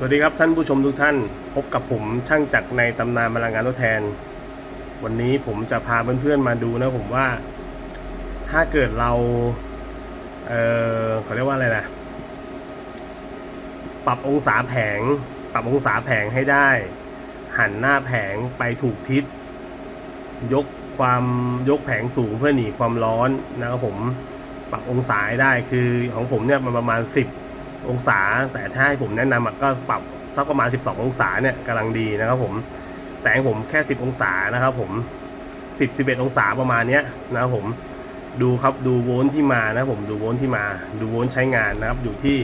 สวัสดีครับท่านผู้ชมทุกท่าน พบกับผมช่างจักรในตำนานพลังงานทดแทน วันนี้ผมจะพาเพื่อนๆมาดูนะผมว่าถ้าเกิดเราเออเขาเรียกว่าอะไรนะปรับองศาแผง ปรับองศาแผงให้ได้ หันหน้าแผงไปถูกทิศ ยกความยกแผงสูงเพื่อหนีความร้อนนะครับผมปรับองศาได้คือของผมเนี่ยมันประมาณ 10 องศา แต่ถ้าให้ผมแนะนำก็ปรับสักประมาณ 12 องศาเนี่ยกำลังดีนะครับผมแต่งผมแค่ 10 องศานะครับผม 10 11 องศาประมาณเนี้ยนะครับผมดูครับดูโวลต์ที่มานะผมดูโวลต์ที่มา ดูโวลต์ใช้งานนะครับอยู่ที่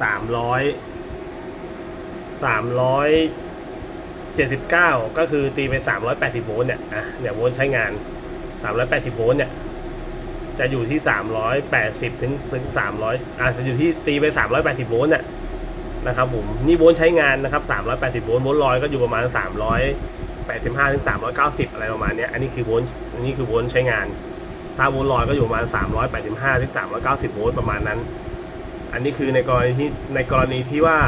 300 379 ก็คือตีไป 380 โวลต์เนี่ยอะเนี่ยโวลต์ใช้งาน 380 โวลต์เนี่ย จะอยู่ที่ 380 ถึงถึง300อะจะอยู่ที่ตีไป 380 โวลต์เนี่ยนะครับผมนี่โวลต์ใช้งานนะครับ 380 โวลต์โวลต์ลอยก็อยู่ประมาณ 385 ถึง 390 อะไรประมาณเนี้ยอันนี้คือโวลต์อันนี้คือโวลต์ใช้งาน ถ้าโวลต์ลอยก็อยู่ประมาณ 385 ถึง 390 โวลต์ประมาณนั้น อันนี้คือในกรณีที่ในกรณีที่ว่า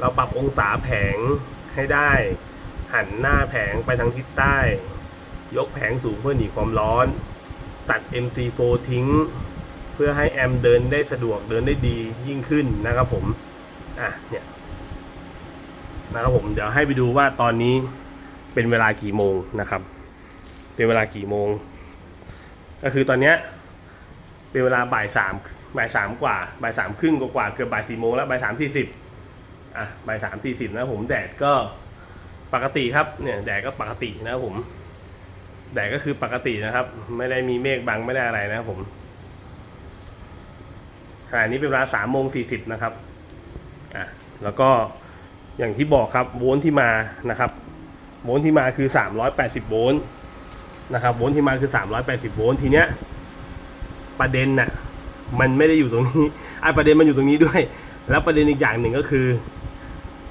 เราปรับองศาแผงให้ได้ หันหน้าแผงไปทางทิศใต้ ยกแผงสูงเพื่อหนีความร้อน ตัด MC4 ทิ้ง เพื่อให้แอมเดินได้สะดวกเดินได้ดียิ่งขึ้นนะครับผม อะเนี่ยนะครับผมเดี๋ยวให้ไปดูว่าตอนนี้เป็นเวลากี่โมงนะครับ เป็นเวลากี่โมง ก็คือตอนเนี้ยเป็นเวลาบ่ายสามบ่ายสามกว่าบ่ายสามครึ่งกว่าเกือบบ่ายสี่โมงแล้วบ่ายสามสี่สิบอะบ่ายสามสี่สิบนะผมแดดก็ปกติครับเนี่ยแดดก็ปกตินะครับผม แดดก็คือปกตินะครับ ไม่ได้มีเมฆบังไม่ได้อะไรนะครับผมขณะนี้เป็นเวลาสามโมงสี่สิบนะครับอะแล้วก็อย่างที่บอกครับโวลต์ที่มานะครับโวลต์ที่มาคือสามร้อยแปดสิบโวลต์นะครับโวลต์ที่มาคือสามร้อยแปดสิบโวลต์ทีเนี้ยประเด็นน่ะมันไม่ได้อยู่ตรงนี้ไอประเด็นมันอยู่ตรงนี้ด้วย แล้วประเด็นอีกอย่างหนึ่งก็คือ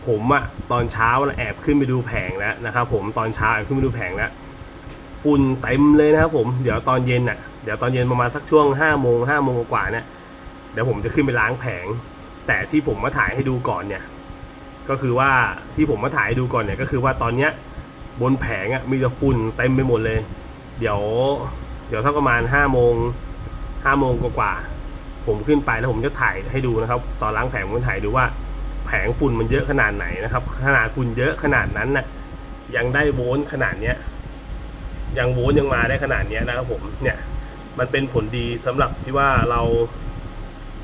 ผมอะตอนเช้าแอบขึ้นไปดูแผงแล้วนะครับ ผมตอนเช้าแอบขึ้นไปดูแผงแล้ว ฝุ่นเต็มเลยนะครับผมเดี๋ยวตอนเย็นน่ะเดี๋ยวตอนเย็นประมาณสักช่วง5้าโมงห้าโมงกว่าเนี่ยเดี๋ยวผมจะขึ้นไปล้างแผง แต่ที่ผมมาถ่ายให้ดูก่อนเนี่ย ก็คือว่าที่ผมมาถ่ายให้ดูก่อนเนี่ยก็คือว่าตอนเนี้ยบนแผงอะมีแต่ฝุ่นเต็มไปหมดเลย เดี๋ยว เดี๋ยวสักประมาณ5้าโมงห้าโมงกว่าผมขึ้นไปแล้วผมจะถ่ายให้ดูนะครับ ตอนล้างแผงผมถ่ายดูว่าแผงฝุ่นมันเยอะขนาดไหนนะครับ ขนาดฝุ่นเยอะขนาดนั้นน่ะยังได้โวลต์ขนาดเนี้ย ยังโวลต์ยังมาได้ขนาดนี้นะครับผมเนี่ยมันเป็นผลดีสำหรับที่ว่าเรา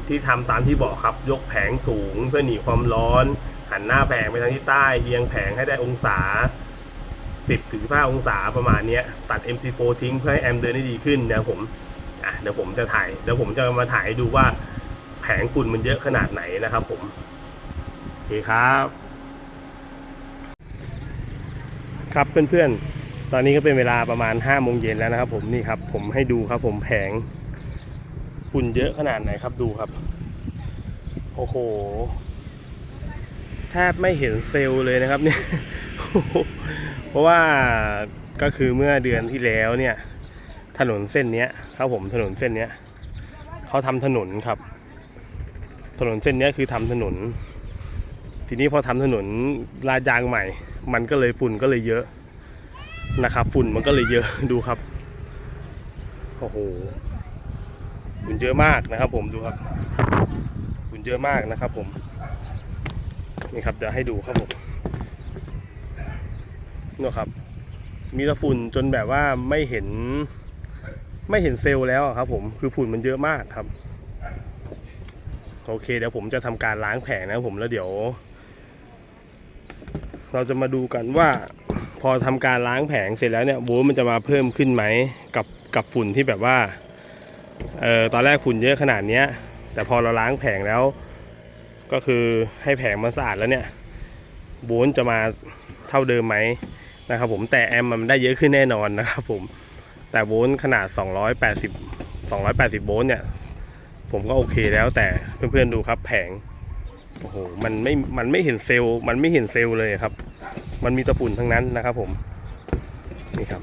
ที่ทำตามที่บอกครับยกแผงสูงเพื่อหนีความร้อน หันหน้าแผงไปทางที่ใต้เอียงแผงให้ได้องศา 10ถึง15องศาประมาณนี้ตัด MC4 ทิ้งเพื่อให้แอมเดินได้ดีขึ้นนะครับผมอะเดี๋ยวผมจะถ่ายเดี๋ยวผมจะมาถ่ายดูว่าแผงฝุ่นมันเยอะขนาดไหนนะครับผมโอเคครับ ครับเพื่อนๆ ตอนนี้ก็เป็นเวลาประมาณ5้าโมงเย็นแล้วนะครับ ผมนี่ครับ ผมให้ดูครับ ผมแผงฝุ่นเยอะขนาดไหนครับดูครับ โอ้โหแทบไม่เห็นเซลล์เลยนะครับเนี่ยเพราะว่าก็คือเมื่อเดือนที่แล้วเนี่ย ถนนเส้นเนี้ยครับผมถนนเส้นเนี้ยเขาทำถนนครับ ถนนเส้นเนี้ยคือทำถนน ทีนี้พอทำถนนลาดยางใหม่ มันก็เลยฝุ่นก็เลยเยอะ นะครับ ฝุ่นมันก็เลยเยอะดูครับโอ้โหฝุ่นเยอะมากนะครับ ผมดูครับฝุ่นเยอะมากนะครับ ผมนี่ครับเดี๋ยวให้ดูครับผมนี่ครับ มีแต่ฝุ่นจนแบบว่าไม่เห็น ไม่เห็นเซลล์แล้วครับ ผมคือฝุ่นมันเยอะมากครับโอเคเดี๋ยวผมจะทำการล้างแผงนะครับผมแล้วเดี๋ยว เราจะมาดูกันว่า พอทำการล้างแผงเสร็จแล้วเนี่ยโวลต์มันจะมาเพิ่มขึ้นไหมกับกับฝุ่นที่แบบว่าเออตอนแรกฝุ่นเยอะขนาดเนี้ย แต่พอเราล้างแผงแล้ว ก็คือให้แผงมันสะอาดแล้วเนี่ยโวลต์จะมาเท่าเดิมไหมนะครับผมแต่แอมมันได้เยอะขึ้นแน่นอนนะครับผมแต่โวลต์ขนาด 280 280 โวลต์เนี่ย ผมก็โอเคแล้วแต่เพื่อนๆดูครับแผง โอ้โห มันไม่ มันไม่เห็นเซลล์ มันไม่เห็นเซลล์เลยครับ มันมีตะปุ่นทั้งนั้นนะครับผม นี่ครับ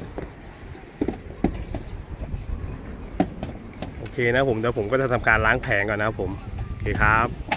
โอเคนะผมเดี๋ยวผมก็จะทำการล้างแผงก่อนนะครับผม โอเคครับ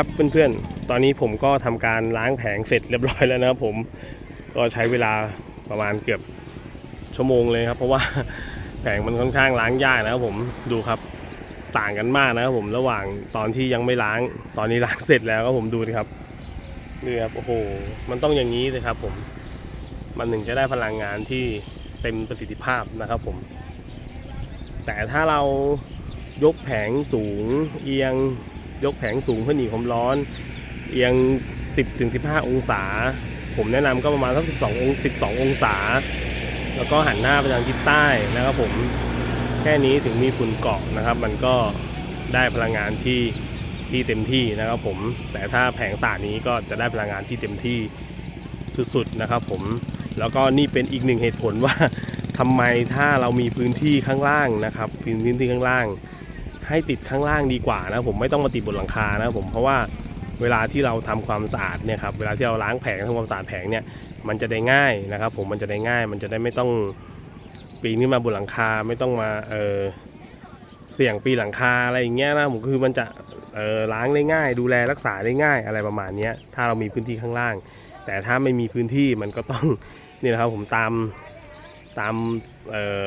ครับเพื่อนๆ ตอนนี้ผมก็ทำการล้างแผงเสร็จเรียบร้อยแล้วนะครับผมก็ใช้เวลาประมาณเกือบชั่วโมงเลยครับ เพราะว่าแผงมันค่อนข้างล้างยากนะครับผมดูครับต่างกันมากนะครับผมระหว่างตอนที่ยังไม่ล้างตอนนี้ล้างเสร็จแล้วก็ผมดูดิครับนี่ครับโอ้โหมันต้องอย่างนี้เลยครับผมมันถึงจะได้พลังงานที่เต็มประสิทธิภาพนะครับผม แต่ถ้าเรายกแผงสูงเอียง ยกแผงสูงเพื่อหนีความร้อน เอียง 10-15 องศา ผมแนะนำก็ประมาณสัก12อง12 องศา แล้วก็หันหน้าไปทางทิศใต้นะครับผมแค่นี้ถึงมีฝุ่นเกาะนะครับ มันก็ได้พลังงานที่ที่เต็มที่นะครับผมแต่ถ้าแผงสานี้ก็จะได้พลังงานที่เต็มที่สุดๆนะครับผมแล้วก็นี่เป็นอีกหนึ่งเหตุผลว่าทำไมถ้าเรามีพื้นที่ข้างล่างนะครับพื้นที่ข้างล่าง ให้ติดข้างล่างดีกว่านะผมไม่ต้องมาติดบนหลังคานะผมเพราะว่าเวลาที่เราทำความสะอาดเนี่ยครับเวลาที่เราล้างแผงทำความสะอาดแผงเนี่ยมันจะได้ง่ายนะครับ ผมมันจะได้ง่าย มันจะได้ไม่ต้องปีนขึ้นมาบนหลังคาไม่ต้องมาเออเสี่ยงปีหลังคาอะไรอย่างเงี้ยนะผมคือมันจะเออล้างได้ง่าย ดูแลรักษาได้ง่ายอะไรประมาณเนี้ยถ้าเรามีพื้นที่ข้างล่าง แต่ถ้าไม่มีพื้นที่มันก็ต้องนี่นะครับผมตามตามเออ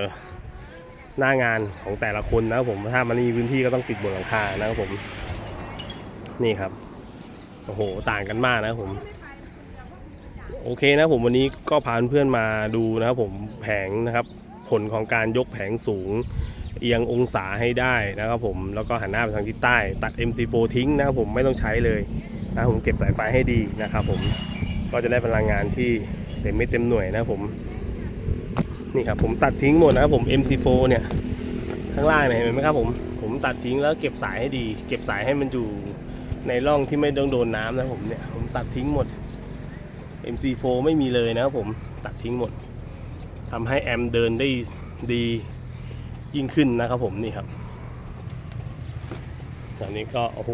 หน้างานของแต่ละคนนะครับผมถ้ามันมีพื้นที่ก็ต้องติดบนหลังคานะครับผม นี่ครับโอ้โหต่างกันมากนะครับผม โอเคนะผมวันนี้ก็พาเพื่อนๆมาดูนะครับผมแผงนะครับ ผลของการยกแผงสูงเอียงองศาให้ได้นะครับผมแล้วก็หันหน้าไปทางทิศใต้ ตัด MC4 ทิ้งนะครับผมไม่ต้องใช้เลยนะผมเก็บสายไฟให้ดีนะครับผมก็จะได้พลังงานที่เต็มไม่เต็มหน่วยนะครับผม นี่ครับผมตัดทิ้งหมดนะครับผม MC4 เนี่ยข้างล่างเนี่ยเห็นไหมครับผมผมตัดทิ้งแล้วเก็บสายให้ดี เก็บสายให้มันอยู่ในร่องที่ไม่ต้องโดนน้ำนะผมเนี่ยผมตัดทิ้งหมด MC4 ไม่มีเลยนะครับผมตัดทิ้งหมดทำให้แอมเดินได้ดียิ่งขึ้นนะครับผมนี่ครับตอนนี้ก็โอ้โห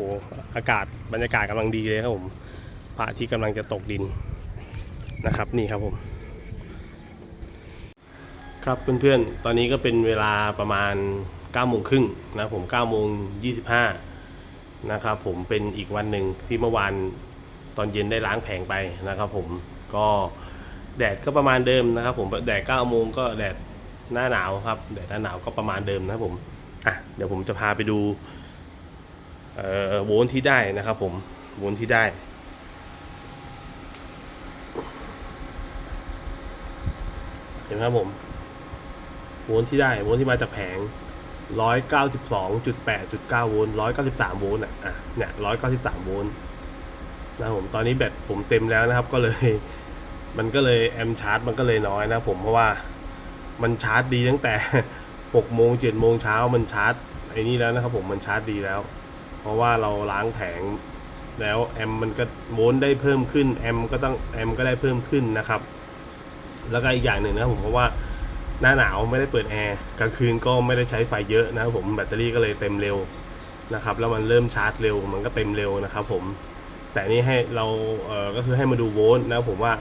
อากาศบรรยากาศกำลังดีเลยครับผมพระอาที่กำลังจะตกดินนะครับนี่ครับผม ครับเพื่อนๆ ตอนนี้ก็เป็นเวลาประมาณ9โมงครึ่งนะผม9โมง25นะครับผมเป็นอีกวันหนึ่งที่เมื่อวานตอนเย็นได้ล้างแผงไปนะครับผมก็แดดก็ประมาณเดิมนะครับ ผมแดด9โมงก็แดดหน้าหนาวครับแดดหน้าหนาวก็ประมาณเดิมนะครับผมอะเดี๋ยวผมจะพาไปดูเอ่อโวลที่ได้นะครับผมโวลที่ได้เห็นไหมครับผม โวลต์ที่ได้โวลต์ที่มาจากแผง 192.8.9 โวลต์193 โวลต์อะอะเนี่ย193 โวลต์นะครับผมตอนนี้แบตผมเต็มแล้วนะครับก็เลย มันก็เลยแอมชาร์จ มันก็เลยน้อยนะผมเพราะว่ามันชาร์จดีตั้งแต่6โมง7โมงเช้ามันชาร์จไอ้นี่แล้วนะครับผมมันชาร์จดีแล้ว เพราะว่าเราล้างแผงแล้วแอมมันก็โวลต์ได้เพิ่มขึ้นแอมก็ต้องแอมก็ได้เพิ่มขึ้นนะครับ แล้วก็อีกอย่างหนึ่งนะผมเพราะว่า หน้าหนาวไม่ได้เปิดแอร์กลางคืนก็ไม่ได้ใช้ไฟเยอะนะครับผมแบตเตอรี่ก็เลยเต็มเร็วนะครับแล้วมันเริ่มชาร์จเร็วมันก็เต็มเร็วนะครับผมแต่นี่ให้เราเออก็คือให้มาดูโวลต์นะผมว่า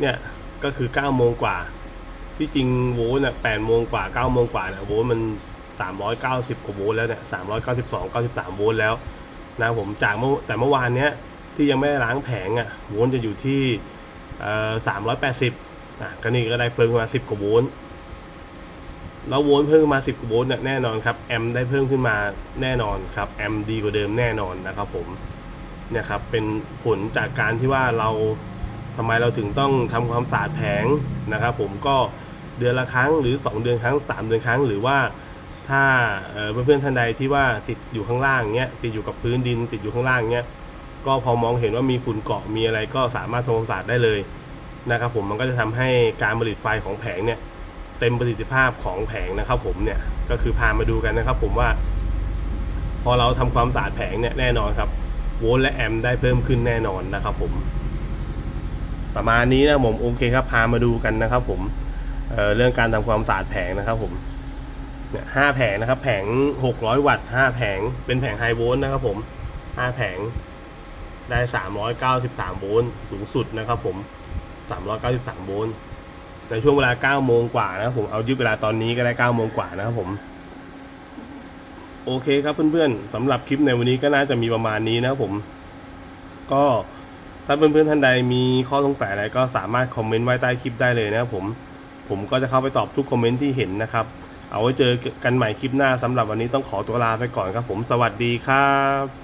เนี่ยก็คือ9โมงกว่า ที่จริงโวลต์เนี่ย8โมงกว่า9โมงกว่าเนี่ยโวลต์มัน 390กว่าโวลต์แล้วเนี่ย392 93โวลต์แล้วนะผมจากเมื่อแต่เมื่อวานเนี้ยที่ยังไม่ได้ล้างแผงอะโวลต์จะอยู่ที่เอ่อ380อะก็นี่ก็ได้เพิ่มมา 10กว่าโวลต์ แล้วโวลต์เพิ่มขึ้นมา 10 โวลต์เนี่ยแน่นอนครับแอมป์ได้เพิ่มขึ้นมาแน่นอนครับแอมป์ดีกว่าเดิมแน่นอนนะครับผมเนี่ยครับเป็นผลจากการที่ว่าเราทำไมเราถึงต้องทำความสะอาดแผงนะครับผมก็เดือนละครั้งหรือ 2 เดือนครั้ง 3 เดือนครั้ง หรือว่าถ้าเอ่อเพื่อนๆท่านใดที่ว่าติดอยู่ข้างล่างเนี้ยติดอยู่กับพื้นดิน ติดอยู่ข้างล่างเนี้ยก็พอมองเห็นว่ามีฝุ่นเกาะมีอะไรก็สามารถทำความสะอาดได้เลยนะครับผมมันก็จะทำให้การผลิตไฟของแผงเนี่ย เต็มประสิทธิภาพของแผงนะครับ ผมเนี่ยก็คือพามาดูกันนะครับ ผมว่า พอเราทำความสะอาดแผงเนี่ยแน่นอนครับโวลต์และแอมป์ได้เพิ่มขึ้นแน่นอนนะครับ ผม ประมาณนี้นะผมโอเคครับ พามาดูกันนะครับ ผมเเรื่องการทำความสะอาดแผงนะครับ ผมเนี่ยห้าแผงนะครับ แผง600วัตต์ห้าแผงเป็นแผงไฮโวลต์นะครับ ผมห้าแผงได้ 393 โวลต์ สูงสุดนะครับผม 393 โวลต์ ในช่วงเวลา9โมงกว่านะผมเอายึดเวลาตอนนี้ก็ได้9โมงกว่านะครับผม โอเคครับเพื่อนๆสำหรับคลิปในวันนี้ก็น่าจะมีประมาณนี้นะครับผม ก็ถ้าเพื่อนๆท่านใดมีข้อสงสัยอะไรก็สามารถคอมเมนต์ไว้ใต้คลิปได้เลยนะครับผมผมก็จะเข้าไปตอบทุกคอมเมนต์ที่เห็นนะครับ เอาไว้เจอกันใหม่คลิปหน้าสำหรับวันนี้ต้องขอตัวลาไปก่อนครับผมสวัสดีครับ